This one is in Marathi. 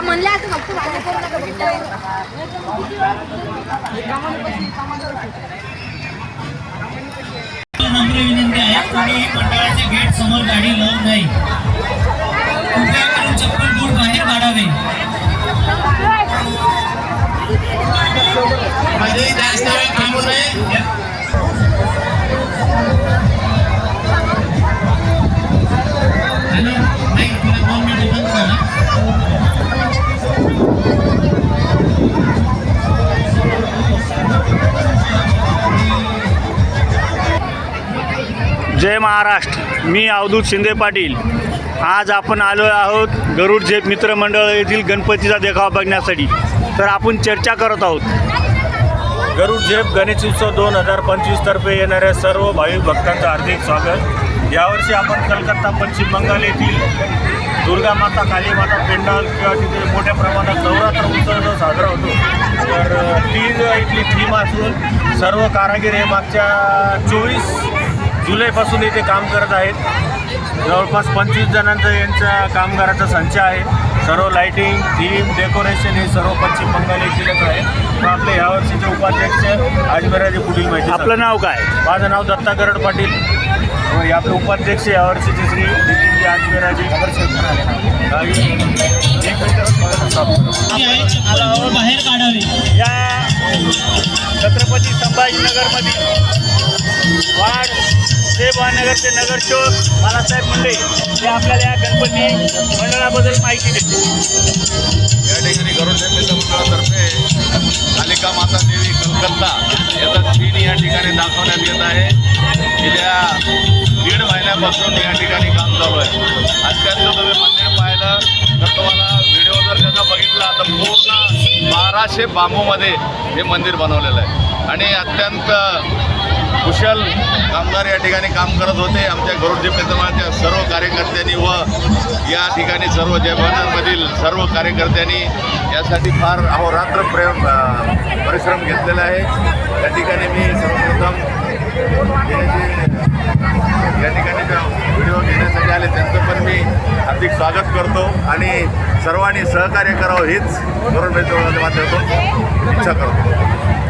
म्हणले असं फक्त भांडण करू नका. नम्र विनंती आहे मंडळाच्या गेट समोर गाडी लावून नाही कृपया करून चप्पल बूट बाहेर काढावे जास्त जय महाराष्ट्र. मी अवधूत शिंदे पाटील. आज आपण आलो आहोत गरुड झेप मित्रमंडळ येथील गणपतीचा देखावा बघण्यासाठी. तर आपण चर्चा करत आहोत. गरुड झेप गणेश उत्सव दोन हजार पंचवीस तर्फे येणाऱ्या सर्व भाविक भक्तांचं हार्दिक स्वागत. यावर्षी आपण कलकत्ता पश्चिम बंगाल येथील दुर्गा माता काली माता पेंडाल किंवा तिथे मोठ्या प्रमाणात नवरात्र उत्सव जो साजरा होतो तर अ, ती इथली थीम असून सर्व कारागीर हे मागच्या चोवीस जुलैपासून इथे काम करत आहेत. जवळपास पंचवीस जणांचं यांचा कामगाराचा संच आहे. सर्व लाईटिंग थीम डेकोरेशन हे सर्व पश्चिम बंगाल येथीलच आहे. तर आपले यावर्षीचे उपाध्यक्ष अजमेराजी पुढील माहिती आपलं नाव काय? माझं नाव दत्ता गरड पाटील. व हे आपले उपाध्यक्ष यावर्षीचे श्री नितीनजी अजमेराजी. काही एक मिनिट जी आहे चप्पल बूट बाहेर काढावे. या छत्रपती संभाजीनगरमध्ये वाड ते महानगरचे नगरचोर बाळासाहेब मुंडे हे आपल्याला या गणपती मंडळाबद्दल माहिती देते या ठिकाणी गरुड जयंती मंडळातर्फे कालिका माता देवी कलकत्ता याचा सीन या ठिकाणी दाखवण्यात येत आहे. गेल्या दीड महिन्यापासून या ठिकाणी काम चालू आहे. अत्यंत तुम्ही मंदिर पाहिलं तर तुम्हाला व्हिडिओ जर त्याचा बघितला तर पूर्ण बाराशे बांबूमध्ये हे मंदिर बनवलेलं आहे. आणि अत्यंत कुशल कामगार या ठिकाणी काम करत होते. आमच्या गरुडजी मित्रमाच्या सर्व कार्यकर्त्यांनी व या ठिकाणी सर्व जयभवनांमधील सर्व कार्यकर्त्यांनी यासाठी फार अहोरात्र प्रेम परिश्रम घेतलेला आहे. या ठिकाणी मी सर्वप्रथम या ठिकाणी व्हिडिओ घेण्यासाठी आले त्यांचं पण मी हार्दिक स्वागत करतो आणि सर्वांनी सहकार्य करावं हीच गरुड मित्रमाच्या माध्यमातून इच्छा करतो.